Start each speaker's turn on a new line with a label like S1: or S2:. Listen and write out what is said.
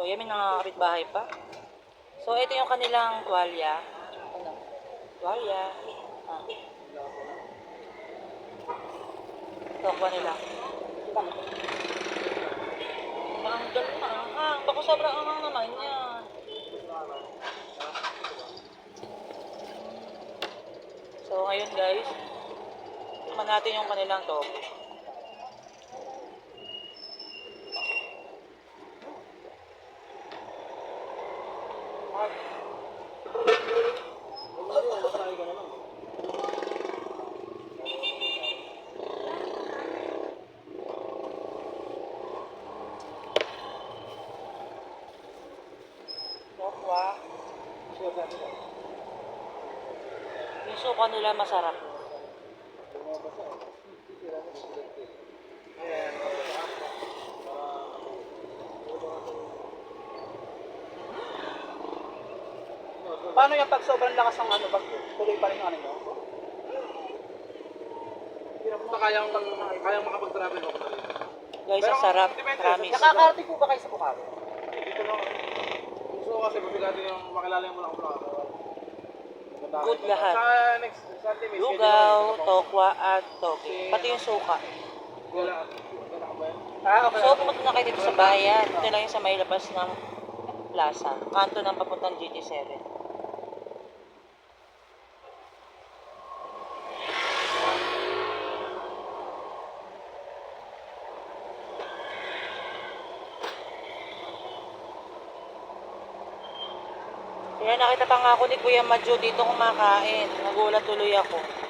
S1: So, yan may nakakapit bahay pa. So, ito yung kanilang tuwalya. Ano? Tuwalya. Ah. Tokwa nila. Maanggal na, anghang. Bako sobrang anghang naman yan. So, ngayon guys, tikman natin yung kanilang tofu. Yung suka nila masarap.
S2: Paano yung pag sobrang lakas ng ano, bag, tuloy pa rin yung ano nyo?
S3: Basta kayang, kayang makapag-travel ako.
S1: Guys, ang
S3: Pero,
S1: sarap. Promise.
S2: Nakakarating po ba kayo sa Bukawi?
S3: Dito lang. Gusto ko kasi mabigati yung makilala yung mga kapag
S1: Good lahat.
S3: Sa next Sunday, may
S1: Lugaw, tokwa, at toge. Pati yung suka.
S3: Wala.
S2: Ah, okay.
S1: So, pumunta na kayo dito sa bayan. Ito lang yung sa may labas ng plaza. Kanto ng papuntang GT7. Kaya nakita pa nga ako ni Kuya Madjo dito kumakain. Nagulat tuloy ako.